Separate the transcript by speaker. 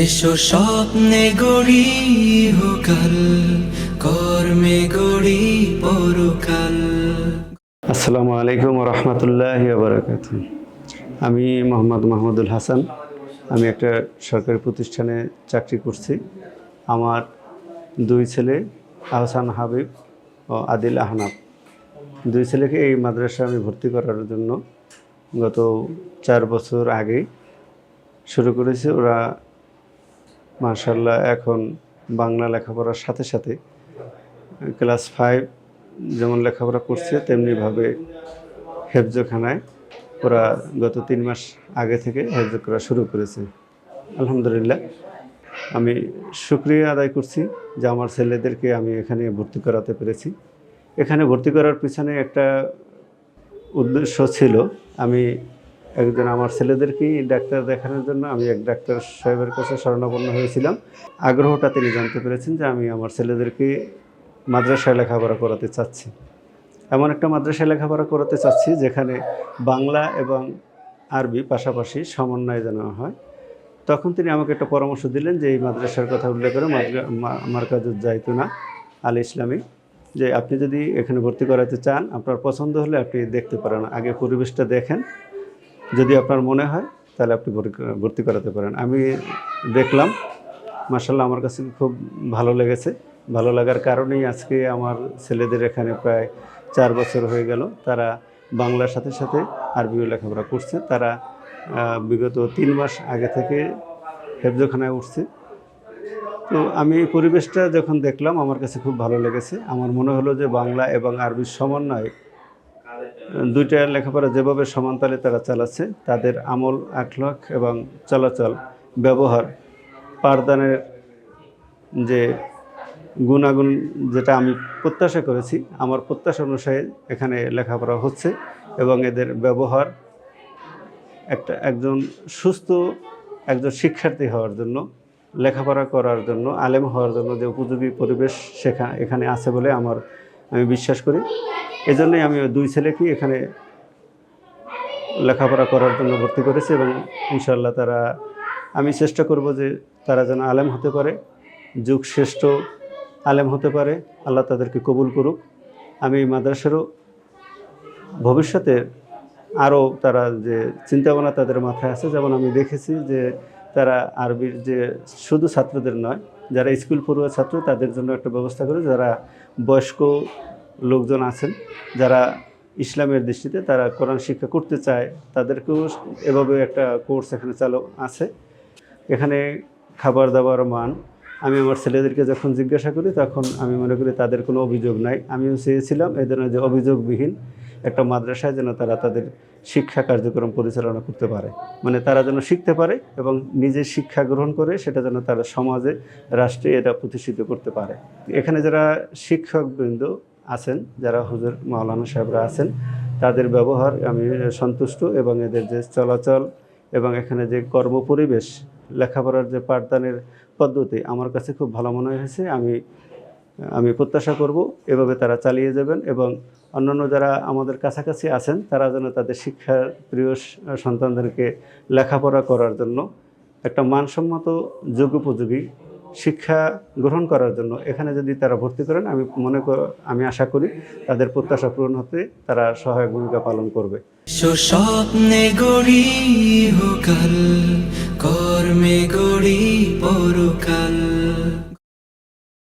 Speaker 1: এসো স্বপ্নে গড়ি হোকাল, কর্মে গড়ি পরকাল।
Speaker 2: আসসালামু আলাইকুম রহমতুল্লাহ বারাকাত আমি মোহাম্মদ মাহমুদুল হাসান। আমি একটা সরকারি প্রতিষ্ঠানে চাকরি করছি। আমার দুই ছেলে, আহসান হাবিব ও আদিল আহনাব দুই ছেলেকে এই মাদ্রাসায় আমি ভর্তি করার জন্য গত চার বছর আগেই শুরু করেছি। ওরা মার্শাল্লাহ এখন বাংলা লেখাপড়ার সাথে সাথে ক্লাস ফাইভ যেমন লেখাপড়া করছে, তেমনিভাবে হেফজখানায় ওরা গত তিন মাস আগে থেকে হেফজ করা শুরু করেছে। আলহামদুলিল্লাহ। আমি শুক্রিয়া আদায় করছি যে আমার ছেলেদেরকে আমি এখানে ভর্তি করাতে পেরেছি। এখানে ভর্তি করার পিছনে একটা উদ্দেশ্য ছিল, আমি একজন আমার ছেলেদেরকেই ডাক্তার দেখানোর জন্য আমি এক ডাক্তার সাহেবের কাছে শরণাপন্ন হয়েছিলাম। আগ্রহটা তিনি জানতে পেরেছেন যে আমি আমার ছেলেদেরকে মাদ্রাসায় লেখাপড়া করাতে চাচ্ছি। এমন একটা মাদ্রাসায় লেখাপড়া করাতে চাচ্ছি যেখানে বাংলা এবং আরবি পাশাপাশি সমন্বয় যেন হয়। তখন তিনি আমাকে একটা পরামর্শ দিলেন যে এই মাদ্রাসার কথা উল্লেখ করে মাদ্রা- মা- মার্কাজুজ জাইতুনা আল ইসলামী যে আপনি যদি এখানে ভর্তি করাতে চান, আপনার পছন্দ হলে আপনি দেখতে পারেন। আগে পরিবেশটা দেখেন যদি আপনার মনে হয়, তাহলে আপনি ভর্তি করাতে পারেন। আমি দেখলাম মার্শাল্লাহ আমার কাছে খুব ভালো লেগেছে। ভালো লাগার কারণেই আজকে আমার ছেলেদের এখানে প্রায় চার বছর হয়ে গেল। তারা বাংলার সাথে সাথে আরবিও লেখাপড়া করছে। তারা বিগত তিন মাস আগে থেকে হেফজখানায় উঠছে। তো আমি এই পরিবেশটা যখন দেখলাম, আমার কাছে খুব ভালো লেগেছে। আমার মনে হলো যে বাংলা এবং আরবির সমন্বয় দুইটা লেখাপড়া যেভাবে সমানতালে তারা চালাচ্ছে, তাদের আমল, আখলাখ এবং চলাচল, ব্যবহার, পাঠদানের যে গুণাগুণ যেটা আমি প্রত্যাশা করেছি, আমার প্রত্যাশা অনুসারে এখানে লেখাপড়া হচ্ছে এবং এদের ব্যবহার একটা একজন সুস্থ, একজন শিক্ষার্থী হওয়ার জন্য, লেখাপড়া করার জন্য, আলেম হওয়ার জন্য যে উপযোগী পরিবেশ সেখা, এখানে আছে বলে আমার আমি বিশ্বাস করি। এজন্যই আমি দুই ছেলেকেই এখানে লেখাপড়া করার জন্য ভর্তি করেছি এবং ইনশাল্লাহ তারা, আমি চেষ্টা করব যে তারা যেন আলেম হতে পারে যুগ শ্রেষ্ঠ আলেম হতে পারে, আল্লাহ তাদেরকে কবুল করুক। আমি মাদ্রাসারও ভবিষ্যতে আরও তারা যে চিন্তাভাবনা তাদের মাথায় আছে, যেমন আমি দেখেছি যে তারা আরবির যে শুধু ছাত্রদের নয় যারা স্কুল পড়ুয়া ছাত্র, তাদের জন্য একটা ব্যবস্থা করে যারা বয়স্ক লোকজন আছেন, যারা ইসলামের দৃষ্টিতে তারা কোরআন শিক্ষা করতে চায়, তাদেরকেও এভাবে একটা কোর্স এখানে চালু আছে। এখানে খাবার দাবার মান, আমি আমার ছেলেদেরকে যখন জিজ্ঞাসা করি, তখন আমি মনে করি তাদের কোনো অভিযোগ নাই। আমিও চেয়েছিলাম এই ধরনের যে অভিযোগবিহীন একটা মাদ্রাসায় যেন তারা তাদের শিক্ষা কার্যক্রম পরিচালনা করতে পারে। মানে তারা যেন শিখতে পারে এবং নিজে শিক্ষা গ্রহণ করে সেটা যেন তারা সমাজে, রাষ্ট্রে এটা প্রতিষ্ঠিত করতে পারে। এখানে যারা শিক্ষকবৃন্দ আছেন, যারা হুজুর মাওলানা সাহেবরা আছেন, তাদের ব্যবহার আমি সন্তুষ্ট এবং এদের যে চলাচল এবং এখানে যে কর্মপরিবেশ, লেখাপড়ার যে পাঠদানের পদ্ধতি আমার কাছে খুব ভালো মনে হয়েছে। আমি আমি প্রত্যাশা করব এভাবে তারা চালিয়ে যাবেন এবং অন্যান্য যারা আমাদের কাছাকাছি আছেন, তারা যেন তাদের শিক্ষার প্রিয় সন্তানদেরকে লেখাপড়া করার জন্য একটা মানসম্মত যোগ্যোপযোগী শিক্ষা গ্রহণ করার জন্য এখানে যদি তারা ভর্তি করেন, আমি মনে কর আমি আশা করি তাদের প্রত্যাশা পূরণ হতে তারা সহায়ক ভূমিকা পালন করবে।
Speaker 1: এসো স্বপ্নে গড়ি হোকাল কর্মে গড়ি পরকাল।